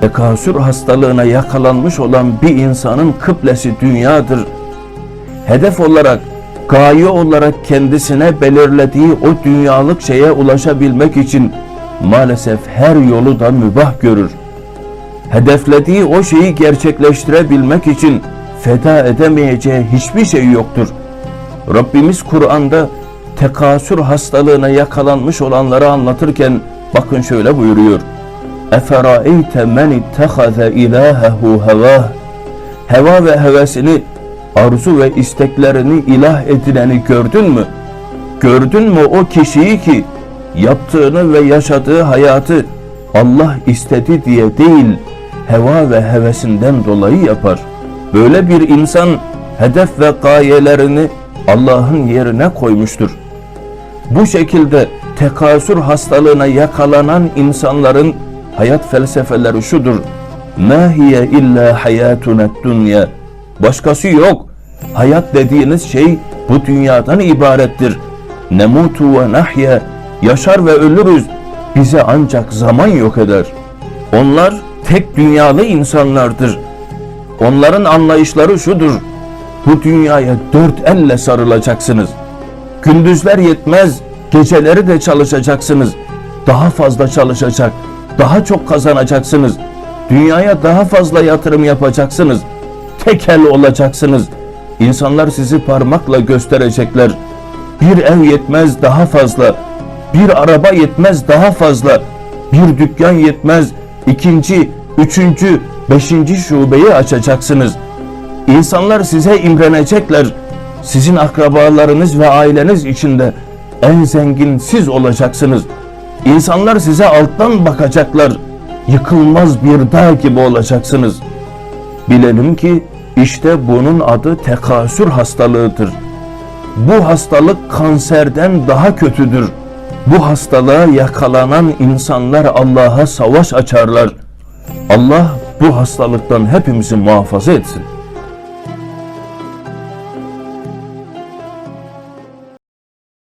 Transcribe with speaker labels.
Speaker 1: Tekasür hastalığına yakalanmış olan bir insanın kıblesi dünyadır. Hedef olarak, gaye olarak kendisine belirlediği o dünyalık şeye ulaşabilmek için maalesef her yolu da mübah görür. Hedeflediği o şeyi gerçekleştirebilmek için feda edemeyeceği hiçbir şey yoktur. Rabbimiz Kur'an'da tekasür hastalığına yakalanmış olanları anlatırken bakın şöyle buyuruyor. Eferaeyte men ittehaze ilahehu hevah Heva ve hevesini, arzu ve isteklerini ilah edineni gördün mü? Gördün mü o kişiyi ki yaptığını ve yaşadığı hayatı Allah istedi diye değil, heva ve hevesinden dolayı yapar. Böyle bir insan hedef ve gayelerini Allah'ın yerine koymuştur. Bu şekilde tekasür hastalığına yakalanan insanların hayat felsefeleri şudur. Ma hiye illa hayatuna dünya. Başkası yok. Hayat dediğiniz şey bu dünyadan ibarettir. Nemutu ve nahya. Yaşar ve ölürüz. Bize ancak zaman yok eder. Onlar tek dünyalı insanlardır. Onların anlayışları şudur. Bu dünyaya dört elle sarılacaksınız. Gündüzler yetmez, geceleri de çalışacaksınız. Daha fazla çalışacak, daha çok kazanacaksınız. Dünyaya daha fazla yatırım yapacaksınız. Tekel olacaksınız. İnsanlar sizi parmakla gösterecekler. Bir ev yetmez daha fazla. Bir araba yetmez daha fazla. Bir dükkan yetmez. ikinci, üçüncü, beşinci şubeyi açacaksınız. İnsanlar size imrenecekler. Sizin akrabalarınız ve aileniz içinde en zengin siz olacaksınız. İnsanlar size alttan bakacaklar. Yıkılmaz bir dağ gibi olacaksınız. Bilelim ki işte bunun adı tekasür hastalığıdır. Bu hastalık kanserden daha kötüdür. Bu hastalığa yakalanan insanlar Allah'a savaş açarlar. Allah bu hastalıktan hepimizi muhafaza etsin.